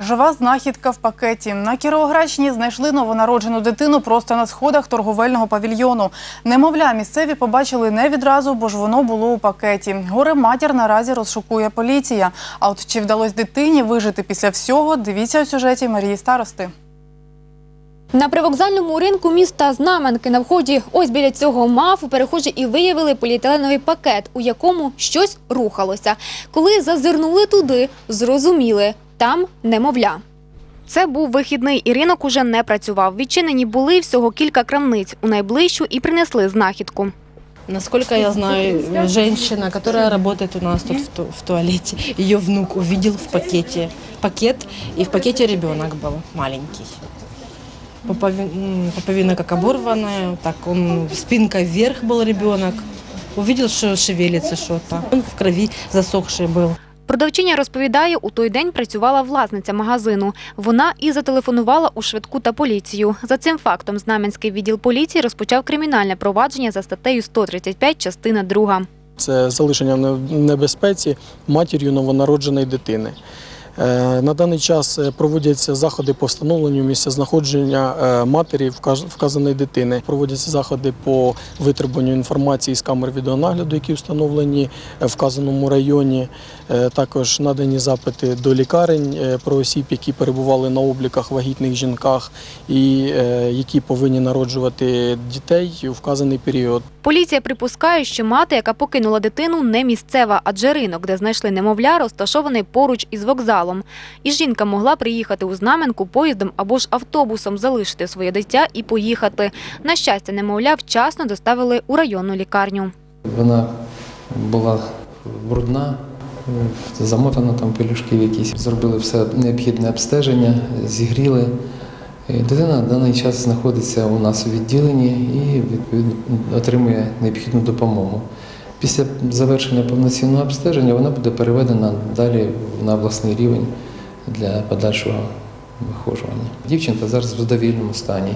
Жива знахідка в пакеті. На Кіровоградщині знайшли новонароджену дитину просто на сходах торговельного павільйону. Немовля, місцеві побачили не відразу, бо ж воно було у пакеті. Горе матір наразі розшукує поліція. А от чи вдалось дитині вижити після всього, дивіться у сюжеті Марії Старости. На привокзальному ринку міста Знаменки на вході ось біля цього МАФу перехожі і виявили поліетиленовий пакет, у якому щось рухалося. Коли зазирнули туди, зрозуміли – там немовля. Це був вихідний, і ринок уже не працював. Відчинені були всього кілька крамниць. У найближчу і принесли знахідку. Насколько я знаю, женщина, которая работает у нас тут в, ту- в туалете, ее внук увидел в пакете пакет, и в пакете ребенок был маленький. Пупови- м, Пуповина как оборванная, так он спинкой вверх был ребенок. Увидел, что шевелится что-то. Он в крови засохший был. Продавчиня розповідає, у той день працювала власниця магазину. Вона і зателефонувала у швидку та поліцію. За цим фактом Знам'янський відділ поліції розпочав кримінальне провадження за статтею 135, частина 2. Це залишення в небезпеці матір'ю новонародженої дитини. Е, На даний час е, проводяться заходи по встановленню місця знаходження е, матері вказаної дитини. Проводяться заходи по витребуванню інформації з камер відеонагляду, які встановлені в вказаному районі. Також надані запити до лікарень про осіб, які перебували на обліках вагітних жінках і які повинні народжувати дітей у вказаний період. Поліція припускає, що мати, яка покинула дитину, не місцева, адже ринок, де знайшли немовля, розташований поруч із вокзалом. І жінка могла приїхати у Знам'янку поїздом або ж автобусом, залишити своє дитя і поїхати. На щастя, немовля вчасно доставили у районну лікарню. Вона була брудна, е, замотана там пелюшки в якісь. Зробили все необхідне обстеження, зігріли. Е, Дитина на даний час знаходиться у нас у відділенні і отримує необхідну допомогу. Після завершення повноцінного обстеження вона буде переведена далі на обласний рівень для подальшого вихожування. Дівчинка зараз в задовільному стані.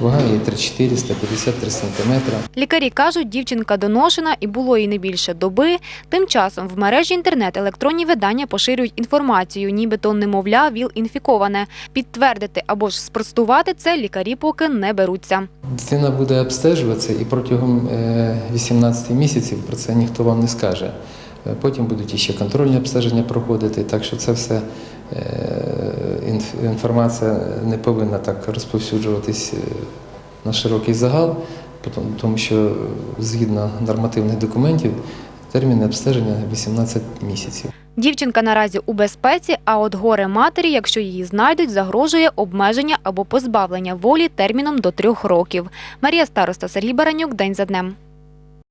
Вага її 34, 153 сантиметра. Лікарі кажуть, дівчинка доношена і було їй не більше доби. Тим часом в мережі інтернет електронні видання поширюють інформацію, нібито немовля ВІЛ інфіковане. Підтвердити або ж спростувати це лікарі поки не беруться. Дитина буде обстежуватися і протягом е, 18 місяців про це ніхто вам не скаже. Е, Потім будуть іще контрольні обстеження проходити, так що це все е, інформація не повинна так розповсюджуватись е, на широкий загал, тому що згідно нормативних документів термін обстеження 18 місяців. Дівчинка наразі у безпеці, а от горе матері, якщо її знайдуть, загрожує обмеження або позбавлення волі терміном до трьох років. Марія Староста, Сергій Баранюк, День за днем.